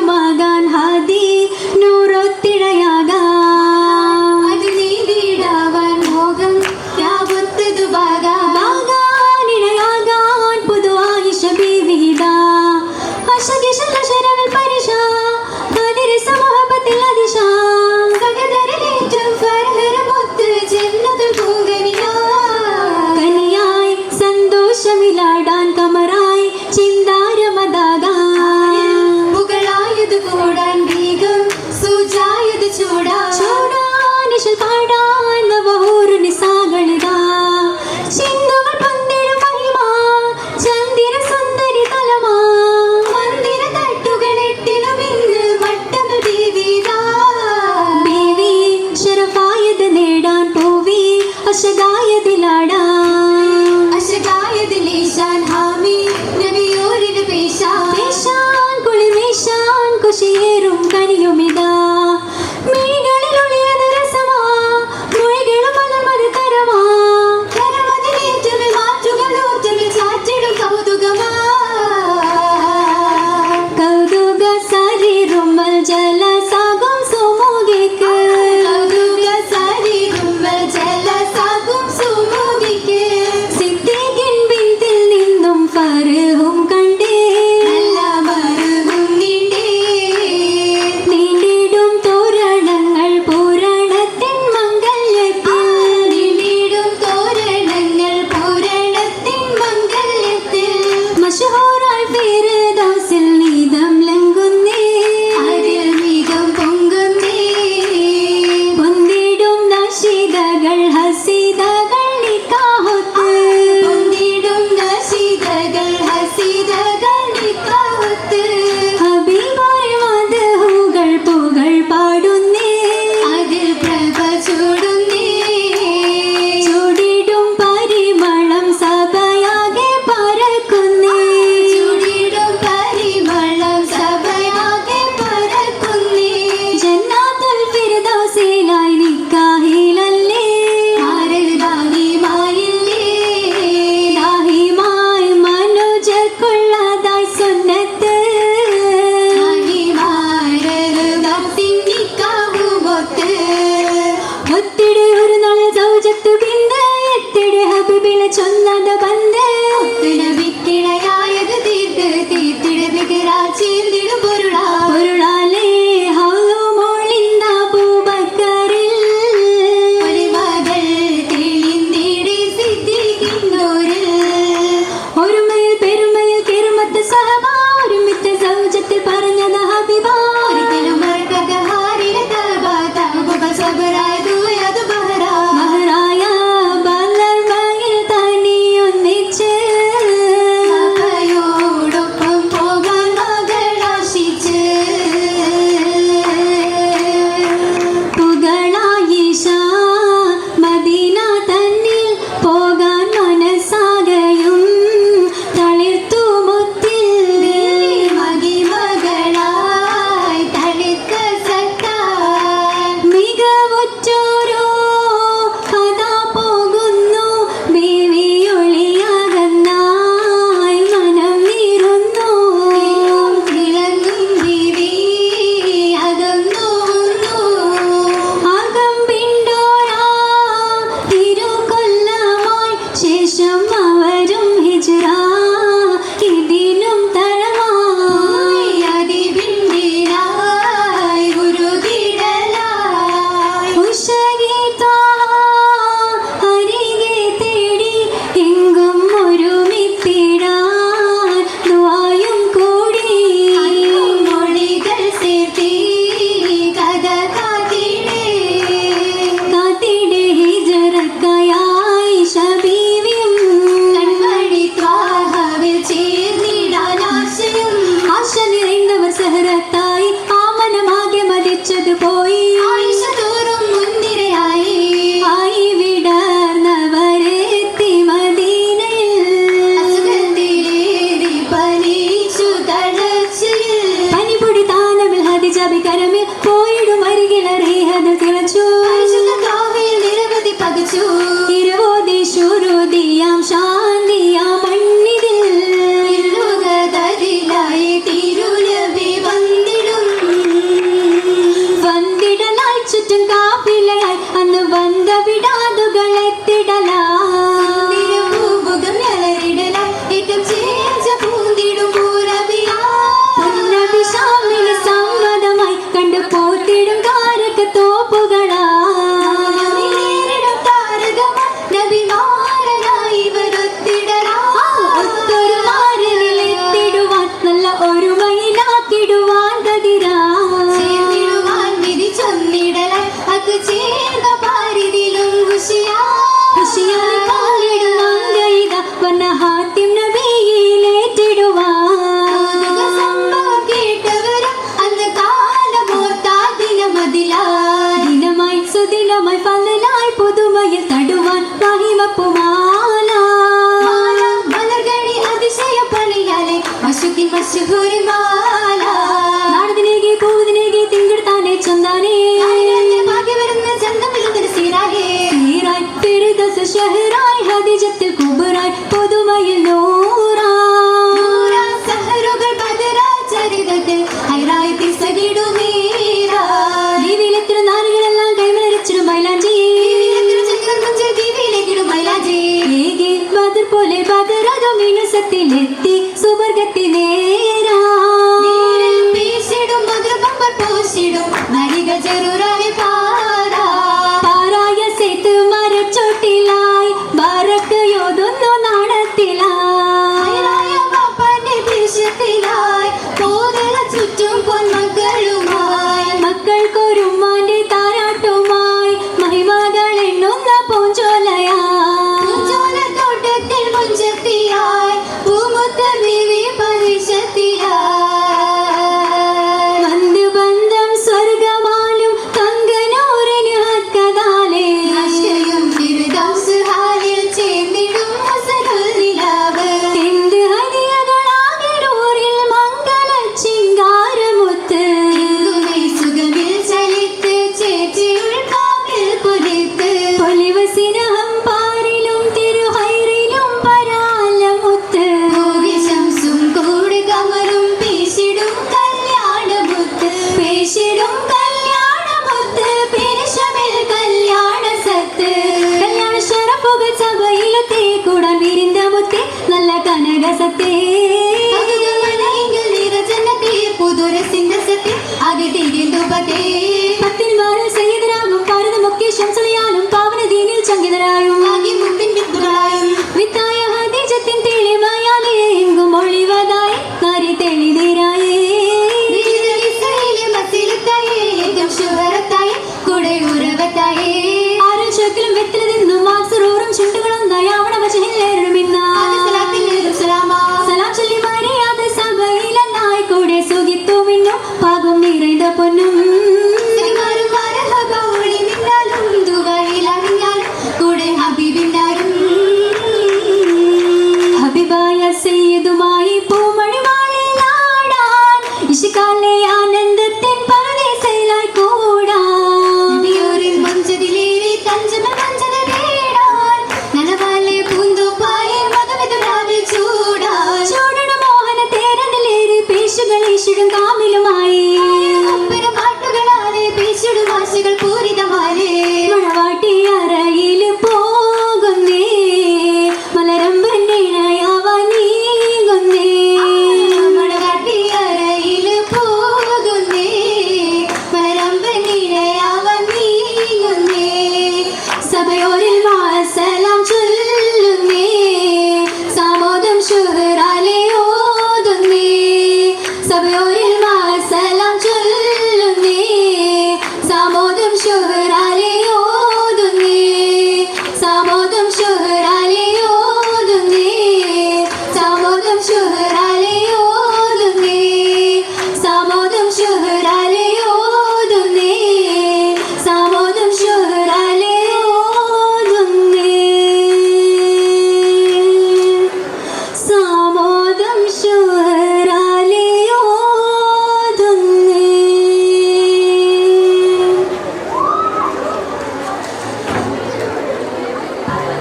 মাগান হাদি പുതുമയിൽ തടുവാൻ മഹിമപ്പുമാല അതിശയ പണിയാലെ മശുക്കിൻ മശുഹൂരി മാല. നാടതിനേകി പുതുമയിൽ no സ്വർഗത്തിലെത്തി സുവർഗത്തിലേ